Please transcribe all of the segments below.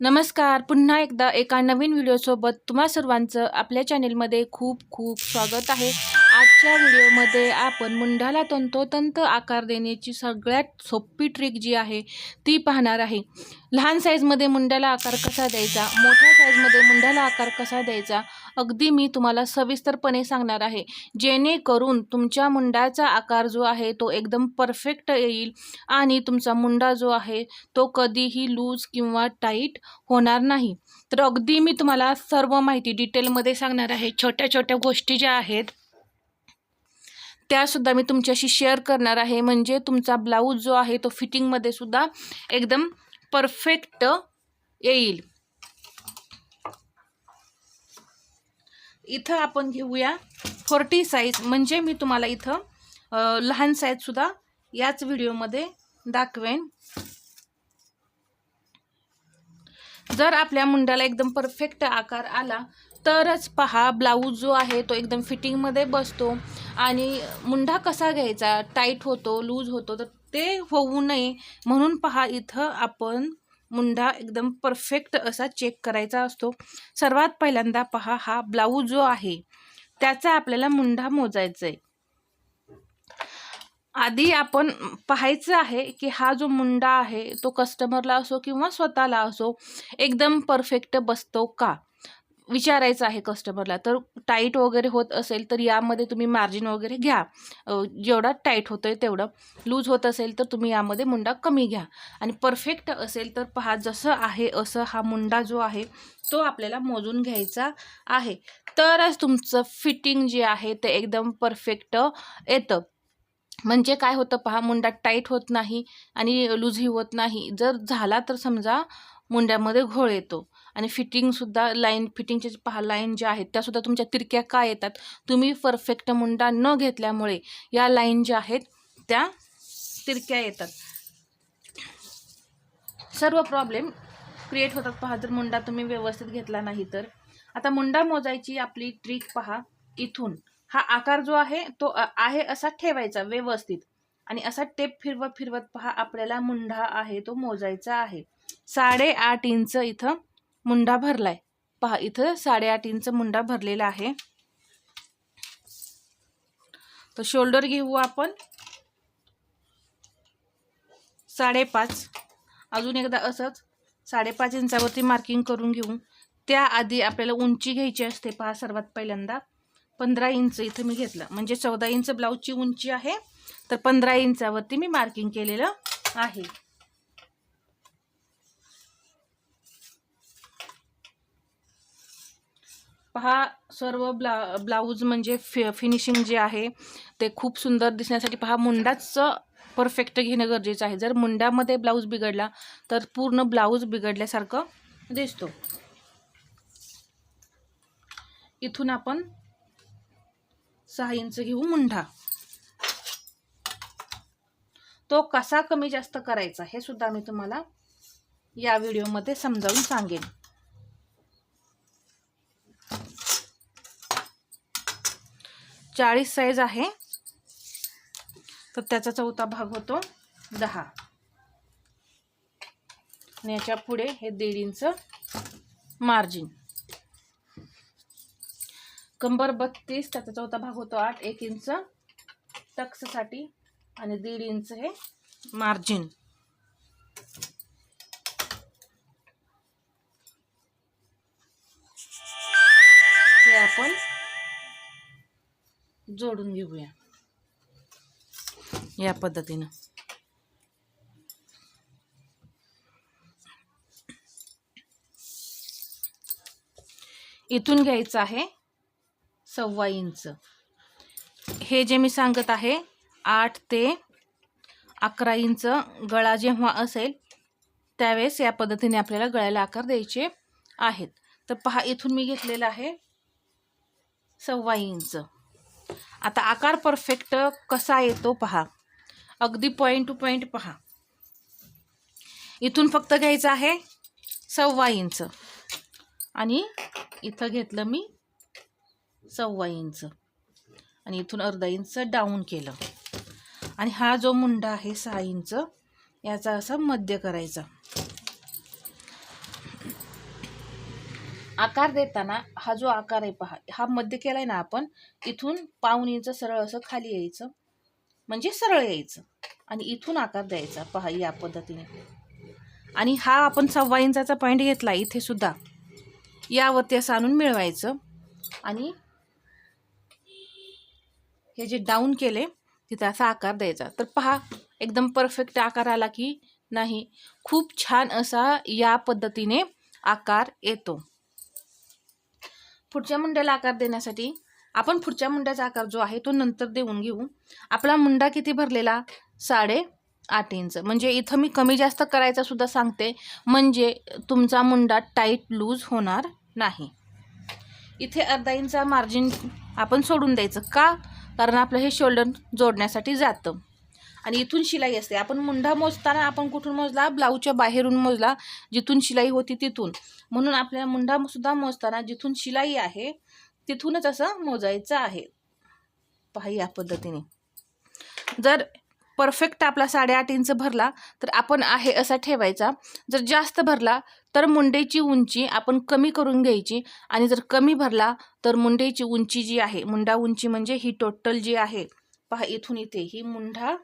नमस्कार. पुन्हा एकदा एका नवीन व्हिडिओसोबत तुम्हा सर्वांचं आपल्या चॅनेलमध्ये खूप खूप स्वागत आहे. आजच्या व्हिडिओमध्ये आपण मुंढाला तंतोतंत आकार देण्याची सगळ्यात सोपी ट्रिक जी आहे ती पाहणार आहे. लहान साईजमध्ये मुंड्याला आकार कसा द्यायचा? मोठ्या साईजमध्ये मुंड्याला आकार कसा द्यायचा? अगदी मी तुम्हाला सविस्तरपणे सांगणार आहे. जेणेकरून तुमच्या मुंडाचा आकार जो आहे तो एकदम परफेक्ट येईल आणि तुमचा मुंडा जो आहे तो कधीही लूज किंवा टाईट होणार नाही. तर अगदी मी तुम्हाला सर्व माहिती डिटेलमध्ये सांगणार आहे. छोट्या छोट्या गोष्टी ज्या आहेत त्यासुद्धा मी तुमच्याशी शेअर करणार आहे. म्हणजे तुमचा ब्लाऊज जो आहे तो फिटिंगमध्ये सुद्धा एकदम परफेक्ट येईल. इथं आपण घेऊया. फोर्टी साईज म्हणजे मी तुम्हाला इथं लहान साईजसुद्धा याच व्हिडिओमध्ये दाखवेन. जर आपल्या मुंड्याला एकदम परफेक्ट आकार आला तरच पहा ब्लाऊज जो आहे तो एकदम फिटिंगमध्ये बसतो. आणि मुंडा कसा घ्यायचा? टाईट होतो लूज होतो तर ते होऊ नये. म्हणून पहा इथं आपण मुंडा एकदम परफेक्ट असा चेक करायचा असतो. सर्वात पहिल्यांदा पहा हा ब्लाऊज जो आहे त्याचा आपल्याला मुंडा मोजायचा आहे आधी आपण पाहायचं आहे की हा जो मुंडा आहे तो कस्टमरला असो किंवा स्वतःला असो एकदम परफेक्ट बसतो का? विचारायचं आहे कस्टमरला तर टाईट वगैरे होत असेल तर यामध्ये तुम्ही मार्जिन वगैरे घ्या. जेवढा टाईट होतो आहे तेवढं. लूज होत असेल तर तुम्ही यामध्ये मुंडा कमी घ्या. आणि परफेक्ट असेल तर पहा जसं आहे असं हा मुंडा जो आहे तो आपल्याला मोजून घ्यायचा आहे. तरच तुमचं फिटिंग जे आहे ते एकदम परफेक्ट येतं. म्हणजे काय होतं पहा मुंडा टाईट होत नाही आणि लूजही होत नाही. जर झाला तर समजा मुंड्यामध्ये घोळ येतो. आणि फिटिंगसुद्धा लाईन फिटिंगचे पहा लाईन ज्या आहेत त्यासुद्धा तुमच्या तिरक्या का येतात? तुम्ही परफेक्ट मुंडा न घेतल्यामुळे या लाईन ज्या आहेत त्या तिरक्या येतात. सर्व प्रॉब्लेम क्रिएट होतात पहा जर मुंडा तुम्ही व्यवस्थित घेतला नाही तर. आता मुंडा मोजायची आपली ट्रिक पहा इथून. हा आकार जो आहे तो आहे असा ठेवायचा व्यवस्थित. आणि असा टेप फिरवत फिरवत पहा आपल्याला मुंडा आहे तो मोजायचा आहे. साडेआठ इंच इथं मुंडा भरलाय. पहा इथं साडेआठ इंच मुंडा भरलेला आहे. तर शोल्डर घेऊ आपण. साडेपाच. अजून एकदा असंच साडेपाच इंचावरती मार्किंग करून घेऊ. त्याआधी आपल्याला उंची घ्यायची असते. पहा सर्वात पहिल्यांदा पंधरा इंच इथं मी घेतलं. म्हणजे चौदा इंच ब्लाऊजची उंची आहे. तर पंधरा इंचावरती मी मार्किंग केलेलं आहे. पहा सर्व ब्ला ब्लाऊज म्हणजे फि फिनिशिंग जे आहे ते खूप सुंदर दिसण्यासाठी पहा मुंडाच परफेक्ट घेणं गरजेचं आहे. जर मुंड्यामध्ये ब्लाऊज बिघडला तर पूर्ण ब्लाऊज बिघडल्यासारखं दिसतो. इथून आपण सहा इंच घेऊ मुंढा तो कसा कमी जास्त करायचा हे सुद्धा मी तुम्हाला या व्हिडिओमध्ये समजावून सांगेन. चाळीस साईज आहे. तर त्याचा चौथा भाग होतो दहा. आणि याच्यापुढे हे दीड इंच मार्जिन कंबर बत्तीस त्याचा चौथा भाग होतो आठ. एक इंच टक्ससाठी आणि दीड इंच हे मार्जिन हे आपण जोडून घेऊया. या पद्धतीनं. इथून घ्यायचं आहे सव्वा इंच. हे जे मी सांगत आहे आठ ते अकरा इंच गळा जेव्हा असेल त्यावेळेस या पद्धतीने आपल्याला गळ्याला आकार द्यायचे आहेत. तर पहा इथून मी घेतलेला आहे सव्वा इंच. आता आकार परफेक्ट कसा येतो पहा. अगदी पॉईंट टू पॉईंट पहा. इथून फक्त घ्यायचं आहे सव्वा इंच. आणि इथं घेतलं मी सव्वा इंच. आणि इथून अर्धा इंच डाऊन केलं. आणि हा जो मुंडा आहे सहा इंच याचा असा मध्य करायचा. आकार देताना हा जो आकार आहे पहा हा मध्य केलाय ना आपण इथून पाऊन इंच सरळ असं खाली यायचं. म्हणजे सरळ यायचं. आणि इथून आकार द्यायचा पहा या पद्धतीने. आणि हा आपण सव्वा इंचाचा पॉईंट घेतला इथे सुद्धा. यावरती असं आणून मिळवायचं. आणि हे जे डाऊन केले तिथे असा आकार द्यायचा. तर पहा एकदम परफेक्ट आकार आला की नाही खूप छान असा या पद्धतीने आकार येतो. पुढच्या मुंड्याला आकार देण्यासाठी आपण पुढच्या मुंड्याचा आकार जो आहे तो नंतर देऊन घेऊ. आपला मुंडा किती भरलेला? साडे आठ इंच. म्हणजे इथं मी कमी जास्त करायचा सुद्धा सांगते. म्हणजे तुमचा मुंडा टाईट लूज होणार नाही. इथे अर्धा इंचा मार्जिन आपण सोडून द्यायचं. का? कारण आपलं हे शोल्डर जोडण्यासाठी जातं. आणि इथून शिलाई असते. आपण मुंडा मोजताना आपण कुठून मोजला? ब्लाऊजच्या बाहेरून मोजला. जिथून शिलाई होती तिथून. म्हणून आपल्याला मुंडासुद्धा मोजताना जिथून शिलाई आहे तिथूनच असं मोजायचं आहे. पहा या पद्धतीने. जर परफेक्ट आपला साडेआठ इंच भरला तर आपण आहे असा ठेवायचा. जर जास्त भरला तर मुंडेची उंची आपण कमी करून घ्यायची. आणि जर कमी भरला तर मुंडेची उंची जी आहे मुंडा उंची म्हणजे ही टोटल जी आहे. पहा इथून इथे ही मुंढा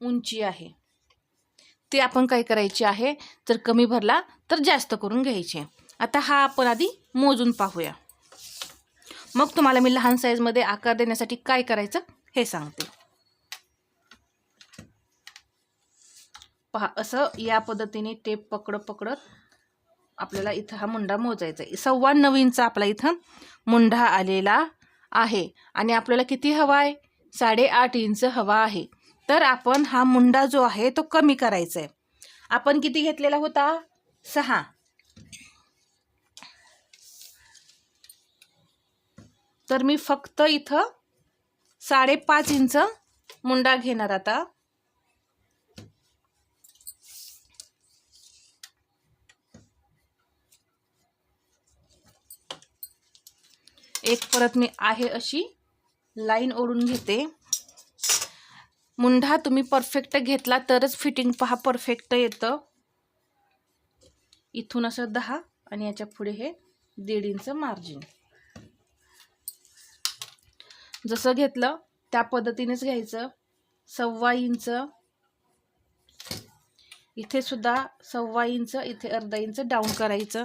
उंची आहे. ते आपण काय करायची आहे? जर कमी भरला तर जास्त करून घ्यायचे. आता हा आपण आधी मोजून पाहूया. मग तुम्हाला मी लहान साईजमध्ये आकार देण्यासाठी काय करायचं हे सांगते. पहा असं या पद्धतीने टेप पकडत पकडत आपल्याला इथं हा मुंडा मोजायचा आहे. सव्वा नऊ इंच आपला इथं मुंडा आलेला आहे. आणि आपल्याला किती हवा आहे? साडेआठ इंच हवा आहे. तर आपण हा मुंडा जो आहे तो कमी करायचा आहे आपण किती घेतलेला होता? सहा. तर मी फक्त इथं साडेपाच इंच मुंडा घेणार आता. एक परत मी आहे अशी लाईन ओढून घेते. मुंढा तुम्ही परफेक्ट घेतला तरच फिटिंग पहा परफेक्ट येतं. इथून असं दहा आणि याच्यापुढे हे दीड इंच मार्जिन जसं घेतलं त्या पद्धतीनेच घ्यायचं. सव्वा इंच. इथे सुद्धा सव्वा इंच इथे अर्धा इंच डाऊन करायचं.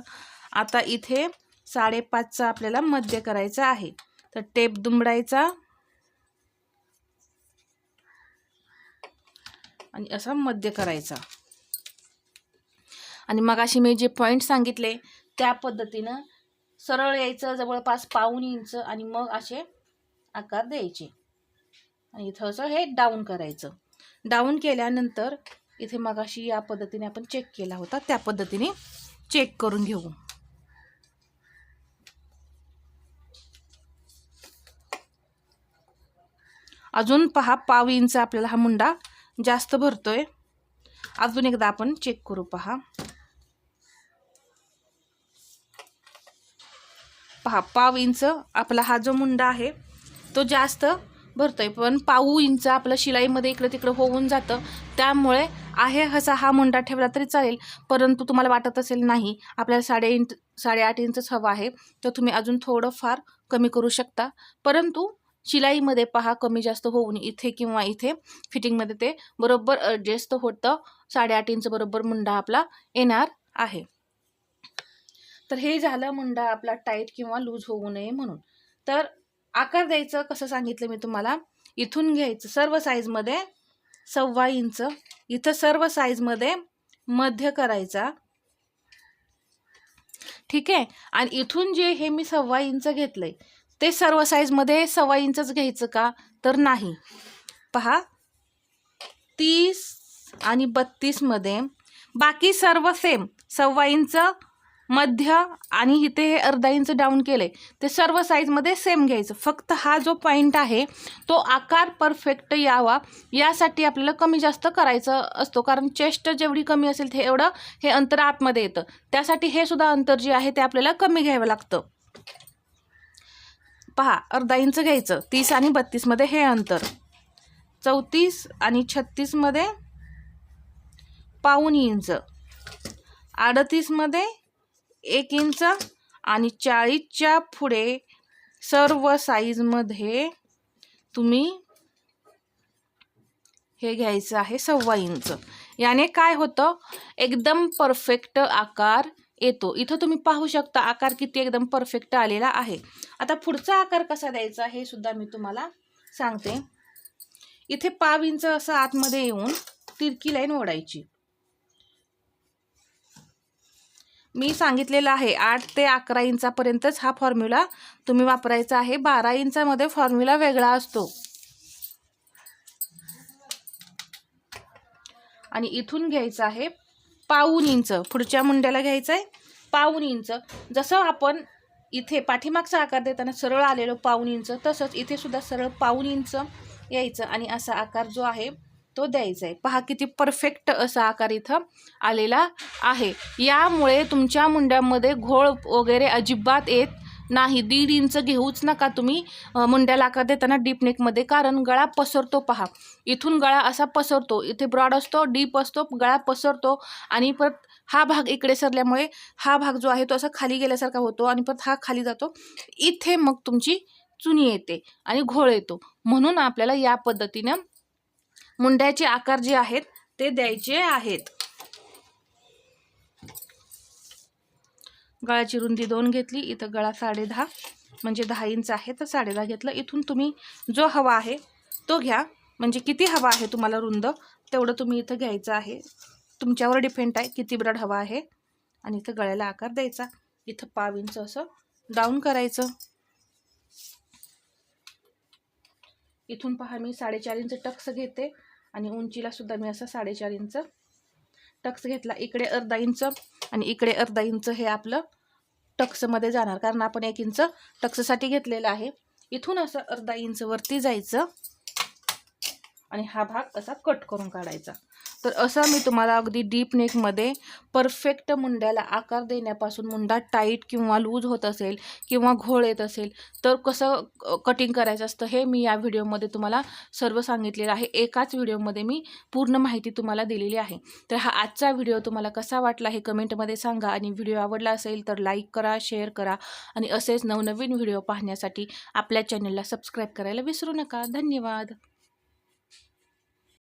आता इथे साडेपाचचा आपल्याला मध्य करायचा आहे. तर टेप दुमडायचा. आणि असा मध्य करायचा. आणि मग अशी मी जे पॉईंट सांगितले त्या पद्धतीनं सरळ यायचं जवळपास पाऊन इंच आणि मग असे आकार द्यायचे. आणि इथं असं हे डाऊन करायचं. डाऊन केल्यानंतर इथे मग अशी या पद्धतीने आपण चेक केला होता त्या पद्धतीने चेक करून घेऊ. अजून पहा पाव इंच आपल्याला हा मुंडा जास्त भरतोय. अजून एकदा आपण चेक करू पहा. पहा पाव इंच आपला हा जो मुंडा आहे तो जास्त भरतोय. पण पाऊ इंच आपलं शिलाईमध्ये इकडं तिकडं होऊन जातं. त्यामुळे आहे असा हा मुंडा ठेवला तरी चालेल. परंतु तुम्हाला वाटत असेल नाही आपल्याला साडे इंच साडेआठ इंचच हवा आहे. तर तुम्ही अजून थोडं फार कमी करू शकता. परंतु शिलाईमध्ये पहा कमी जास्त होऊन इथे किंवा इथे फिटिंगमध्ये ते बरोबर ॲडजस्ट होतं. साडेआठ इंच बरोबर मुंडा आपला येणार आहे. तर हे झालं मुंडा आपला टाईट किंवा लूज होऊ नये म्हणून. तर आकार द्यायचं कसं सांगितलं मी तुम्हाला? इथून घ्यायचं सर्व साईजमध्ये सव्वा इंच. इथं सर्व साईजमध्ये मध्य करायचा. ठीक आहे? आणि इथून जे हे मी सव्वा इंच घेतलंय ते सर्व साईजमध्ये सव्वा इंचच घ्यायचं का? तर नाही. पहा. तीस आणि बत्तीसमध्ये बाकी सर्व सेम सव्वा इंच मध्य आणि इथे हे अर्धा इंच डाऊन केले. ते सर्व साईजमध्ये सेम घ्यायचं. फक्त हा जो पॉईंट आहे तो आकार परफेक्ट यावा. यासाठी आपल्याला कमी जास्त करायचं असतो. कारण चेस्ट जेवढी कमी असेल ते एवढं हे अंतर आतमध्ये येतं. त्यासाठी हे सुद्धा अंतर जे आहे ते आपल्याला कमी घ्यावं लागतं. पहा अर्धा इंच घ्यायचं. तीस आणि बत्तीसमध्ये हे अंतर. चौतीस आणि छत्तीसमध्ये पाऊन इंच. अडतीसमध्ये एक इंच आणि चाळीसच्या पुढे सर्व साईजमध्ये तुम्ही हे घ्यायचं आहे सव्वा इंच. याने काय होतं? एकदम परफेक्ट आकार येतो. इथं तुम्ही पाहू शकता आकार किती एकदम परफेक्ट आलेला आहे. आता पुढचा आकार कसा द्यायचा हे सुद्धा मी तुम्हाला सांगते. इथे पाव इंच असं आतमध्ये येऊन तिरकी लाईन ओढायची. मी सांगितलेलं आहे आठ ते अकरा इंचापर्यंतच हा फॉर्म्युला तुम्ही वापरायचा आहे. बारा इंचामध्ये फॉर्म्युला वेगळा असतो. आणि इथून घ्यायचं आहे पाऊन इंच. पुढच्या मुंड्याला घ्यायचं आहे पाऊन इंच. जसं आपण इथे पाठीमागचा आकार देताना सरळ आलेलो पाऊन इंच तसंच इथे सुद्धा सरळ पाऊन इंच यायचं आणि असा आकार जो आहे तो द्यायचा आहे पहा किती परफेक्ट असा आकार इथं आलेला आहे. यामुळे तुमच्या मुंड्यामध्ये घोळ वगैरे अजिबात येत नाही दीड इंच घेऊच नका तुम्ही मुंड्याला आकार देताना डीप नेकमध्ये कारण गळा पसरतो पहा. इथून गळा असा पसरतो इथे ब्रॉड असतो डीप असतो गळा पसरतो आणि परत हा भाग इकडे सरल्यामुळे हा भाग जो आहे तो असा खाली गेल्यासारखा होतो आणि परत हा खाली जातो. इथे मग तुमची चुनी येते आणि घोळ येतो. म्हणून आपल्याला या पद्धतीनं मुंड्याचे आकार जे आहेत ते द्यायचे आहेत. गळाची रुंदी दोन घेतली इथं गळा साडे दहा म्हणजे दहा इंच आहे तर साडे दहा घेतलं. इथून तुम्ही जो हवा आहे तो घ्या. म्हणजे किती हवा आहे तुम्हाला रुंद तेवढं तुम्ही इथं घ्यायचं आहे. तुमच्यावर डिपेंड आहे किती ब्रड हवा आहे आणि इथं गळ्याला आकार द्यायचा. इथं पाव इंच असं डाऊन करायचं. इथून पहा मी साडेचार इंच टक्स घेते आणि उंचीला सुद्धा मी असं साडेचार इंच टक्स घेतला. इकडे अर्धा इंच आणि इकडे अर्धा इंच हे आपलं टक्समध्ये जाणार कारण आपण एक इंच टक्ससाठी घेतलेलं आहे. इथून असं अर्धा इंच वरती जायचं आणि हा भाग असा कट करून काढायचा. तर असं मी तुम्हाला अगदी डीप नेकमध्ये परफेक्ट मुंड्याला आकार देण्यापासून मुंडा टाईट किंवा लूज होत असेल किंवा घोळ येत असेल तर कसं कटिंग करायचं असतं हे मी या व्हिडिओमध्ये तुम्हाला सर्व सांगितलेलं आहे. एकाच व्हिडिओमध्ये मी पूर्ण माहिती तुम्हाला दिलेली आहे. तर हा आजचा व्हिडिओ तुम्हाला कसा वाटला हे कमेंटमध्ये सांगा आणि व्हिडिओ आवडला असेल तर लाईक करा शेअर करा आणि असेच नवनवीन व्हिडिओ पाहण्यासाठी आपल्या चॅनलला सबस्क्राईब करायला विसरू नका. धन्यवाद!